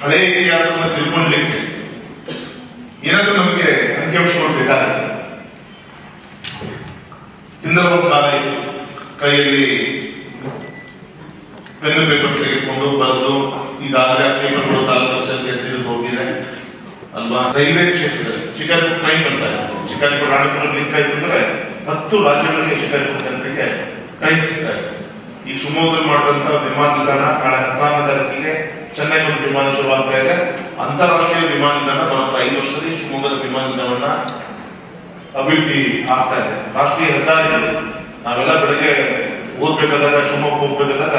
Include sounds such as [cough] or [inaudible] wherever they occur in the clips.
ಹಳೆಯ ಇತಿಹಾಸವನ್ನು ತಿಳ್ಕೊಳ್ಳಿಕ್ಕೆ ಏನಾದ್ರೂ ನಮಗೆ ಅಂಕಿಅಂಶಗಳು ಬೇಕಾಗುತ್ತೆ ಒಂದು ಕಾಲ ಇತ್ತು. ಕೈಯಲ್ಲಿ ಪೆನ್ನು ಪೇಪರ್ ತೆಗೆದುಕೊಂಡು ಬರೆದು ಈಗಾಗಲೇ ಪೇಪರ್ಗಳು ತಾಲೂಕು ಅಲ್ವಾ ರೈಲ್ವೆ ಕ್ಷೇತ್ರದಲ್ಲಿ ಶಿಕಾರಿಪುರ ಟ್ರೈನ್ ಅಂತ ಇದೆ ಶಿಕಾರಿಪುರ ರಾಣಿಪುರ ಲಿಂಕ್ ಆಯ್ತು ಅಂದ್ರೆ ಹತ್ತು ರಾಜ್ಯಗಳಿಗೆ ಶಿಕಾರಿಪುರ ಜನರಿಗೆ ಟ್ರೈನ್ ಸಿಗ್ತಾ ಇದೆ. ಈ ಶಿವಮೊಗ್ಗದಲ್ಲಿ ಮಾಡಿದಂತ ವಿಮಾನ ನಿಲ್ದಾಣ ನಾಳೆ ಹದಿನಾರನೇ ತಾರೀಕಿಗೆ ಚೆನ್ನೈ ಒಂದು ವಿಮಾನ ಶುರುವಾಗ್ತಾ ಇದೆ. ಅಂತಾರಾಷ್ಟ್ರೀಯ ವಿಮಾನ ನಿಲ್ದಾಣ ಬರುತ್ತೆ ಐದು ವರ್ಷದಲ್ಲಿ ಶಿವಮೊಗ್ಗದ ವಿಮಾನ ನಿಲ್ದಾಣವನ್ನ ಅಭಿವೃದ್ಧಿ ಆಗ್ತಾ ಇದೆ. ರಾಷ್ಟ್ರೀಯ ಹೆದ್ದಾರಿಯಲ್ಲಿ ನಾವೆಲ್ಲ ಬೆಳಗ್ಗೆ ಓದ್ಬೇಕಾದಾಗ, ಶಿವಮೊಗ್ಗ ಹೋಗ್ಬೇಕಾದಾಗ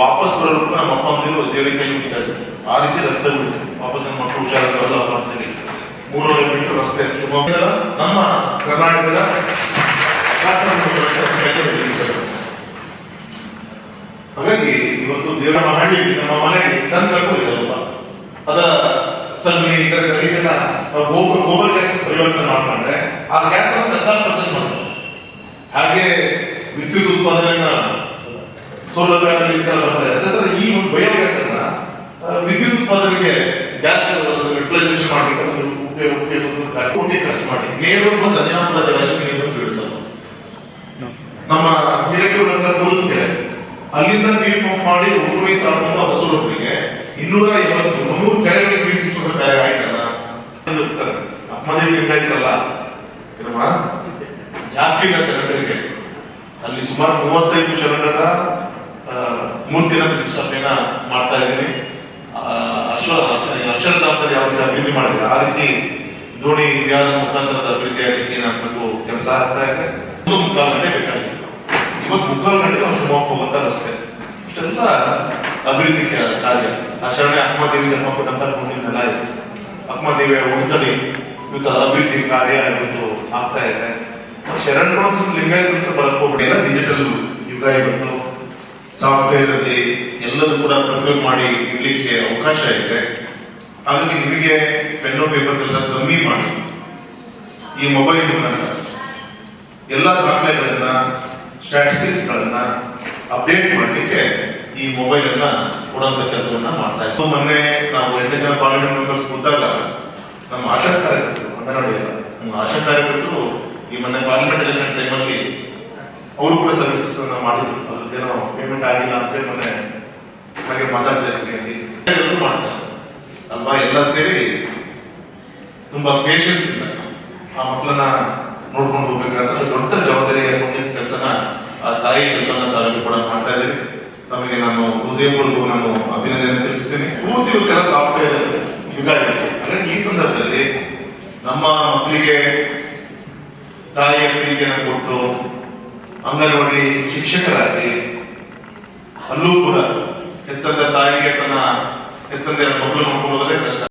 ವಾಪಸ್ ಬರೋರು ನಮ್ಮ ಅಪ್ಪ ಅಮ್ಮಂದಿರು ದೇವರಿಗೆ ಕೈ ಮುಗಿತಾ ಇದ್ರು ಆ ರೀತಿ ರಸ್ತೆ ಬಿಡುತ್ತೆ ವಾಪಸ್ ನಮ್ಮ ಮಕ್ಕಳು ಹುಷಾರಾಗಲ್ಲ ಅಂತೇಳಿ ಮೂರುವರೆ ಮೀಟರ್ ರಸ್ತೆ. ಶಿವಮೊಗ್ಗ ನಮ್ಮ ಕರ್ನಾಟಕದ [laughs] ಹಾಗಾಗಿ ಇವತ್ತು ದೇವರ ಹಳ್ಳಿ ನಮ್ಮ ಮನೆಗೆ ತಂದು ಕರ್ಕೊಂಡಿರಲ್ಲ ಅದ ಸಗಣಿ ಇದರ ಇದನ್ನ ಗೋಬರ್ ಗೋಬರ್ ಗ್ಯಾಸ್ ಪರಿವರ್ತನೆ ಮಾಡ್ಕೊಂಡ್ರೆ ಆ ಗ್ಯಾಸ್ ಅನ್ನು ಸರ್ಕಾರ ಪರ್ಚೇಸ್ ಮಾಡ್ತಾರೆ ಹಾಗೆ ವಿದ್ಯುತ್ ಉತ್ಪಾದನೆಯನ್ನ ಸೋಲಾರ್ ಪ್ಯಾನಲ್ ಈ ತರ ಬರ್ತಾ ಈ ಒಂದು ಬಯೋಗ್ಯಾಸ್ ಅನ್ನ ವಿದ್ಯುತ್ ಉತ್ಪಾದನೆಗೆ ಗ್ಯಾಸ್ ಯುಟಿಲೈಸೇಷನ್ ಮಾಡಲಿಕ್ಕೆ ಒಂದು ಉಪಯೋಗ ಉಪಯೋಗಿಸೋದಕ್ಕಾಗಿ ಕೋಟಿ ಖರ್ಚು ಮಾಡಿ ನೇರವಾಗಿ ಒಂದು ಅಜಾನುರ ಜಲಾಶಯ ನೀರನ್ನು ಬೀಳುತ್ತದೆ ನಮ್ಮ ಅಂತ ಬರುತ್ತೆ ಅಲ್ಲಿಂದ ನೀರು ಪಂಪ್ ಮಾಡಿ ಉಪಯೋಗ ತಾಲೂಕು ಹಸುರೊಬ್ಬರಿಗೆ ಇನ್ನೂರ ಐವತ್ತು, ಮುನ್ನೂರು ಕೆರೆಗಳಿಗೆ ನೀರು ತುಂಬಿಸೋದು ಕಾರ್ಯ ಆಯ್ತಲ್ಲ. ಮದುವೆ ಇರುವ ಜಾತಿಯ ಶರಣರಿಗೆ ಅಲ್ಲಿ ಸುಮಾರು ಮೂವತ್ತೈದು ಶರಣರ ಮೂರ್ತಿನ ಪ್ರತಿಷ್ಠಾಪನೆಯನ್ನ ಮಾಡ್ತಾ ಇದ್ದೀನಿ. ಆ, ಅಶ್ವ ಅಕ್ಷ- ಅಕ್ಷರಧಾಮದಲ್ಲಿ ಯಾವ ಅಭಿವೃದ್ಧಿ ಮಾಡಿದೆ ಆ ರೀತಿ ದೋಣಿ ಇಂಡಿಯಾದ ಮುಖಾಂತರದ ಅಭಿವೃದ್ಧಿ ಆಗಲಿಕ್ಕೆ ಏನಾಗಬೇಕು ಕೆಲಸ ಆಗ್ತಾ ಇದೆ. ಒಂದು ಮುಕ್ಕಾಲು ಗಂಟೆ ಬೇಕಾಗಿತ್ತು. ಇವತ್ತು ಮುಕ್ಕಾಲು ಗಂಟೆ ನಾವು ಶಿವಮೊಗ್ಗ ಹೋಗುವಂತ ರಸ್ತೆ. ಇಷ್ಟೆಲ್ಲ ಅಭಿವೃದ್ಧಿ ಕಾರ್ಯ. ಆ ಶರಣೆ ಅಕ್ಕಮದೇವಿ ಜನ್ಮ ಕೊಟ್ಟಂತ ಮುಂದಿನ ಇದೆ. ಅಕ್ಕಮದೇವಿಯ ಉಳಿತಡಿ ಇವತ್ತು ಅಭಿವೃದ್ಧಿ ಕಾರ್ಯ ಇವತ್ತು ಆಗ್ತಾ ಇದೆ. ಶರಣರು ಲಿಂಗಾಯತ ಅಂತ ಬರಕ್ ಡಿಜಿಟಲ್ ಯುಗ ಇವತ್ತು ಸಾಫ್ಟ್ವೇರ್ ಅಲ್ಲಿ ಎಲ್ಲದೂ ಕೂಡ ಪ್ರೊಕ್ಯೂರ್ ಮಾಡಿ ಇಡ್ಲಿಕ್ಕೆ ಅವಕಾಶ ಇದೆ ಹಾಗಾಗಿ ನಿಮಗೆ ಪೆನ್ನು ಪೇಪರ್ ಕೆಲಸ ಕಮ್ಮಿ ಮಾಡಿ. ಈ ಮೊಬೈಲ್ ಮುಖಾಂತರ ಎಲ್ಲ ದಾಖಲೆಗಳನ್ನ ಸ್ಟ್ಯಾಟಿಸ್ಟಿಕ್ಸ್ ಗಳನ್ನ ಅಪ್ಡೇಟ್ ಮಾಡಲಿಕ್ಕೆ ಈ ಮೊಬೈಲ್ ಅನ್ನ ಕೊಡುವಂತ ಕೆಲಸವನ್ನ ಮಾಡ್ತಾ ಇತ್ತು ಮೊನ್ನೆ ನಾವು ಎಂಟು ಜನ ಪಾರ್ಲಿಮೆಂಟ್ ಮೆಂಬರ್ಸ್ ಕೂತಾಗ ನಮ್ಮ ಆಶಾ ಕಾರ್ಯಕರ್ತರು, ಅಂಗನವಾಡಿ ಅಲ್ಲ, ನಮ್ಮ ಆಶಾ ಕಾರ್ಯಕರ್ತರು ಈ ಮೊನ್ನೆ ಪಾರ್ಲಿಮೆಂಟ್ ಎಲೆಕ್ಷನ್ ಟೈಮಲ್ಲಿ ಅವರು ಕೂಡ ಸರ್ವಿಸಸ್ ಅನ್ನ ಮಾಡಿದ್ರು. ಅದ್ರದ್ದೇನೋ ಪೇಮೆಂಟ್ ಆಗಿಲ್ಲ ಅಂತ ಹೇಳಿ ಮೊನ್ನೆ ಹಾಗೆ ಮಾತಾಡ್ತಿರ್ತೀನಿ ಎಲ್ಲರೂ ಮಾಡ್ತಾರೆ ಅಲ್ವಾ ಎಲ್ಲ ಸೇರಿ ತುಂಬಾ ಪೇಷನ್ಸ್ ಇಲ್ಲ. ಆ ಮಕ್ಕಳನ್ನ ನೋಡ್ಕೊಂಡು ಹೋಗ್ಬೇಕಾದ್ರೆ ದೊಡ್ಡ ಜವಾಬ್ದಾರಿಯ ಮುಂದಿನ ಕೆಲಸನ, ಆ ತಾಯಿ ಕೆಲಸನ ತಾವು ಕೂಡ ಮಾಡ್ತಾ ಇದ್ದೀವಿ ತಮಗೆ ನಾನು ಹೃದಯಪೂರ್ವಕ ನಾನು ಅಭಿನಂದನೆ ತಿಳಿಸ್ತೀನಿ. ಪೂರ್ತಿ ಒಂಥರ ಸಾಫ್ಟ್ವೇರ್ ಯುಗ ಅಂದ್ರೆ ಈ ಸಂದರ್ಭದಲ್ಲಿ ನಮ್ಮ ಮಕ್ಕಳಿಗೆ ತಾಯಿಯ ಪ್ರೀತಿಯನ್ನು ಕೊಟ್ಟು ಅಂಗನವಾಡಿ ಶಿಕ್ಷಕರಾಗಿ ಅಲ್ಲೂ ಕೂಡ ಹೆತ್ತಂದ ತಾಯಿಗೆ ತನ್ನ ಎತ್ತಂದೆಯ ಮಕ್ಕಳು ನೋಡ್ಕೊಂಡು ಹೋಗೋದೇ ಕಷ್ಟ.